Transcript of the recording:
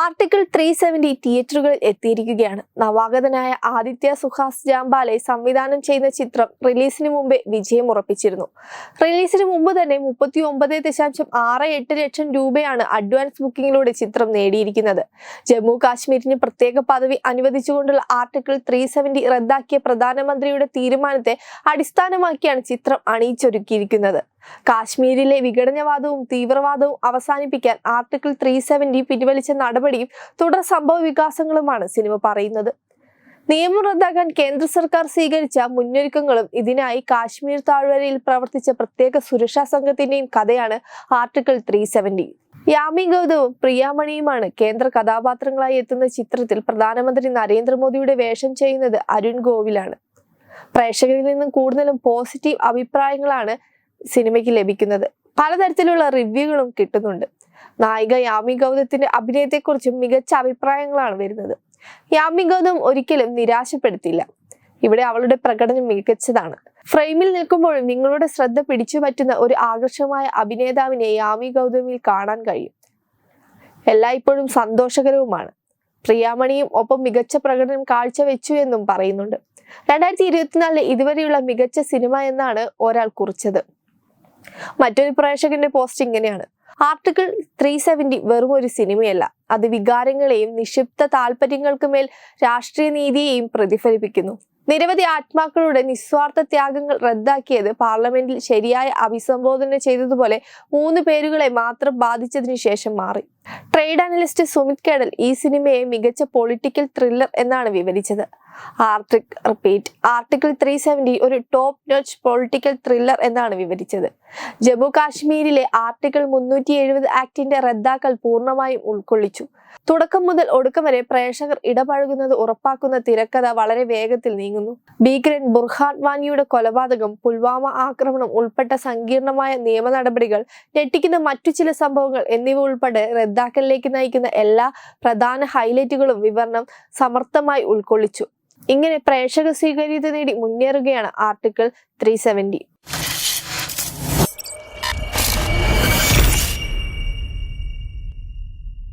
Article three seventy തിയേറ്ററുകളിൽ എത്തിയിരിക്കുകയാണ്. നവാഗതനായ ആദിത്യ സുഹാസ് ജാംബാലെ സംവിധാനം ചെയ്യുന്ന ചിത്രം റിലീസിന് മുമ്പേ വിജയം ഉറപ്പിച്ചിരുന്നു. റിലീസിന് മുമ്പ് തന്നെ മുപ്പത്തി ഒമ്പത് ദശാംശം ആറ് എട്ട് ലക്ഷം രൂപയാണ് അഡ്വാൻസ് ബുക്കിംഗിലൂടെ ചിത്രം നേടിയിരിക്കുന്നത്. ജമ്മു കാശ്മീരിന് പ്രത്യേക പദവി അനുവദിച്ചുകൊണ്ടുള്ള ആർട്ടിക്കിൾ ത്രീ സെവന്റി റദ്ദാക്കിയ പ്രധാനമന്ത്രിയുടെ തീരുമാനത്തെ അടിസ്ഥാനമാക്കിയാണ് ചിത്രം അണിയിച്ചൊരുക്കിയിരിക്കുന്നത്. കാശ്മീരിലെ വിഘടനവാദവും തീവ്രവാദവും അവസാനിപ്പിക്കാൻ ആർട്ടിക്കിൾ ത്രീ സെവന്റി പിൻവലിച്ച നടപടിയും തുടർ സംഭവ വികാസങ്ങളുമാണ് സിനിമ പറയുന്നത്. നിയമം റദ്ദാക്കാൻ കേന്ദ്ര സർക്കാർ സ്വീകരിച്ച മുന്നൊരുക്കങ്ങളും ഇതിനായി കാശ്മീർ താഴ്വരയിൽ പ്രവർത്തിച്ച പ്രത്യേക സുരക്ഷാ സംഘത്തിന്റെയും കഥയാണ് ആർട്ടിക്കിൾ ത്രീ സെവന്റി. യാമി ഗൗതവും പ്രിയാമണിയുമാണ് കേന്ദ്ര കഥാപാത്രങ്ങളായി എത്തുന്ന ചിത്രത്തിൽ പ്രധാനമന്ത്രി നരേന്ദ്രമോദിയുടെ വേഷം ചെയ്യുന്നത് അരുൺ ഗോവിലാണ്. പ്രേക്ഷകരിൽ നിന്നും കൂടുതലും പോസിറ്റീവ് അഭിപ്രായങ്ങളാണ് സിനിമയ്ക്ക് ലഭിക്കുന്നത്. പലതരത്തിലുള്ള റിവ്യൂകളും കിട്ടുന്നുണ്ട്. നായിക യാമി ഗൗതത്തിന്റെ അഭിനയത്തെക്കുറിച്ച് മികച്ച അഭിപ്രായങ്ങളാണ് വരുന്നത്. യാമി ഗൗതം ഒരിക്കലും നിരാശപ്പെടുത്തില്ല. ഇവിടെ അവളുടെ പ്രകടനം മികച്ചതാണ്. ഫ്രെയിമിൽ നിൽക്കുമ്പോഴും നിങ്ങളുടെ ശ്രദ്ധ പിടിച്ചു പറ്റുന്ന ഒരു ആകർഷകമായ അഭിനേതാവിനെ യാമി ഗൗതമിൽ കാണാൻ കഴിയും. എല്ലായ്പ്പോഴും സന്തോഷകരവുമാണ്. പ്രിയാമണിയും ഒപ്പം മികച്ച പ്രകടനം കാഴ്ചവെച്ചു എന്നും പറയുന്നുണ്ട്. രണ്ടായിരത്തി ഇരുപത്തിനാലിലെ ഇതുവരെയുള്ള മികച്ച സിനിമ എന്നാണ് ഒരാൾ കുറിച്ചത്. മറ്റൊരു പ്രേക്ഷകന്റെ പോസ്റ്റ് ഇങ്ങനെയാണ്. ആർട്ടിക്കിൾ ത്രീ സെവന്റി വെറും ഒരു സിനിമയല്ല. അത് വികാരങ്ങളെയും നിക്ഷിപ്ത താല്പര്യങ്ങൾക്ക് മേൽ രാഷ്ട്രീയ നീതിയെയും പ്രതിഫലിപ്പിക്കുന്നു. നിരവധി ആത്മാക്കളുടെ നിസ്വാർത്ഥ ത്യാഗങ്ങൾ റദ്ദാക്കിയത് പാർലമെന്റിൽ ശരിയായ അഭിസംബോധന ചെയ്തതുപോലെ മൂന്ന് പേരുകളെ മാത്രം ബാധിച്ചതിനു ശേഷം മാറി. ട്രേഡ് അനലിസ്റ്റ് സുമിത് കേഡൽ ഈ സിനിമയെ മികച്ച പൊളിറ്റിക്കൽ ത്രില്ലർ എന്നാണ് വിവരിച്ചത്. ആർട്ടിക് റിപ്പീറ്റ് ആർട്ടിക്കിൾ ത്രീ സെവന്റി ഒരു ടോപ്പ് നോച്ച് പൊളിറ്റിക്കൽ ത്രില്ലർ എന്നാണ് വിവരിച്ചത്. ജമ്മു കാശ്മീരിലെ ആർട്ടിക്കിൾ മുന്നൂറ്റി എഴുപത് ആക്ടിന്റെ റദ്ദാക്കൽ പൂർണമായും ഉൾക്കൊള്ളിച്ചു. തുടക്കം മുതൽ ഒടുക്കം വരെ പ്രേക്ഷകർ ഇടപഴകുന്നത് ഉറപ്പാക്കുന്ന തിരക്കഥ വളരെ വേഗത്തിൽ നീങ്ങുന്നു. ഭീകരൻ ബുർഹാൻ വാനിയുടെ കൊലപാതകം പുൽവാമ ആക്രമണം ഉൾപ്പെട്ട സങ്കീർണമായ നിയമ നടപടികൾ ഞെട്ടിക്കുന്ന മറ്റു ചില സംഭവങ്ങൾ എന്നിവ ഉൾപ്പെടെ റദ്ദാക്കലിലേക്ക് നയിക്കുന്ന എല്ലാ പ്രധാന ഹൈലൈറ്റുകളും വിവരണം സമർത്ഥമായി ഉൾക്കൊള്ളിച്ചു. ഇങ്ങനെ പ്രേക്ഷക സ്വീകാര്യത നേടി മുന്നേറുകയാണ് ആർട്ടിക്കിൾ ത്രീ